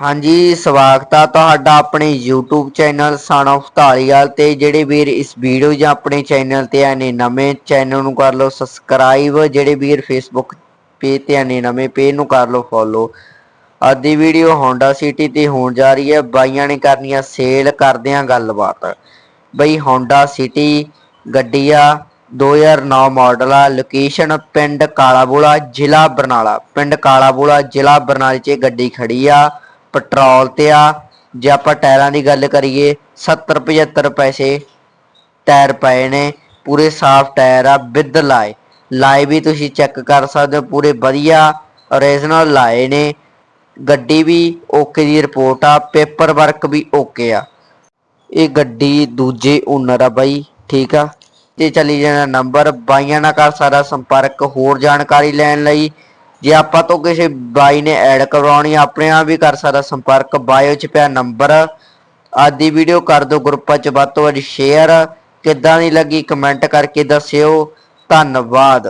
ਹਾਂਜੀ, ਸਵਾਗਤ ਆ ਤੁਹਾਡਾ ਆਪਣੇ YouTube channel son of Dhaliwal ਤੇ, ਜਿਹੜੇ ਵੀਰ ਇਸ ਵੀਡੀਓ ਜਾਂ ਆਪਣੇ ਚੈਨਲ ਤੇ ਆਏ ਨੇ, ਨਵੇਂ ਚੈਨਲ ਨੂੰ ਕਰ ਲਓ ਸਬਸਕ੍ਰਾਈਬ ਜਿਹੜੇ ਵੀਰ Facebook ਪੇਜ ਤੇ ਆਏ ਨੇ, ਨਵੇਂ ਪੇਜ ਨੂੰ ਕਰ ਲਓ ਫੋਲੋ ਅੱਜ ਦੀ ਵੀਡੀਓ Honda City ਤੇ ਹੋਣ ਜਾ ਰਹੀ ਹੈ। ਬਾਈਆਂ ਨੇ ਕਰਨੀਆਂ ਸੇਲ ਕਰਦੇ ਆ ਗੱਲਬਾਤ। ਬਈ, Honda City ਗੱਡੀ ਆ 2009 ਮਾਡਲ ਆ। ਲੋਕੇਸ਼ਨ ਪਿੰਡ ਕਾਲਾਬੋਲਾ, ਜ਼ਿਲ੍ਹਾ ਬਰਨਾਲਾ। ਪਿੰਡ ਕਾਲਾਬੋਲਾ, ਜ਼ਿਲ੍ਹਾ ਬਰਨਾਲੇ 'ਚ ਗੱਡੀ ਖੜੀ ਆ। ਪੈਟਰੋਲ ਤੇ ਆ। ਜੇ ਆਪਾਂ ਟਾਇਰਾਂ ਦੀ ਗੱਲ ਕਰੀਏ 70 75 ਪੈਸੇ ਟਾਇਰ ਪਏ ਨੇ। ਪੂਰੇ ਸਾਫ਼ ਟਾਇਰ ਆ, ਵਿਦ ਲਾਏ। ਲਾਏ ਵੀ ਤੁਸੀਂ ਚੈੱਕ ਕਰ ਸਕਦੇ ਹੋ, ਪੂਰੇ ਵਧੀਆ ਓਰੀਜਨਲ ਲਾਏ ਨੇ। ਗੱਡੀ ਵੀ ਓਕੇ ਦੀ ਰਿਪੋਰਟ ਆ ਪੇਪਰ ਵਰਕ ਵੀ ਓਕੇ ਆ। ਇਹ ਗੱਡੀ ਦੂਜੇ ਓਨਰ ਆ ਬਾਈ, ਠੀਕ ਆ? ਤੇ ਚਲੀ ਜਾਣਾ ਨੰਬਰ ਬਾਈਆਂ ਨਾਲ ਕਰ ਸਾਰਾ ਸੰਪਰਕ, ਹੋਰ ਜਾਣਕਾਰੀ ਲੈਣ ਲਈ। ਜੇ ਆਪਾਂ ਤੋਂ ਕਿਸੇ ਬਾਈ ਨੇ ਐਡ ਕਰਵਾਉਣੀ ਆਪਣੇ ਆਪ ਵੀ ਕਰ ਸਕਦਾ ਸੰਪਰਕ ਬਾਇਓ 'ਚ ਪਿਆ ਨੰਬਰ ਅੱਜ ਵੀਡੀਓ ਕਰ ਦਿਓ ਗਰੁੱਪਾਂ 'ਚ, ਵੱਧ ਤੋਂ ਵੱਧ ਸ਼ੇਅਰ ਕਿੱਦਾਂ ਦੀ ਲੱਗੀ ਕਮੈਂਟ ਕਰਕੇ ਦੱਸਿਓ। ਧੰਨਵਾਦ।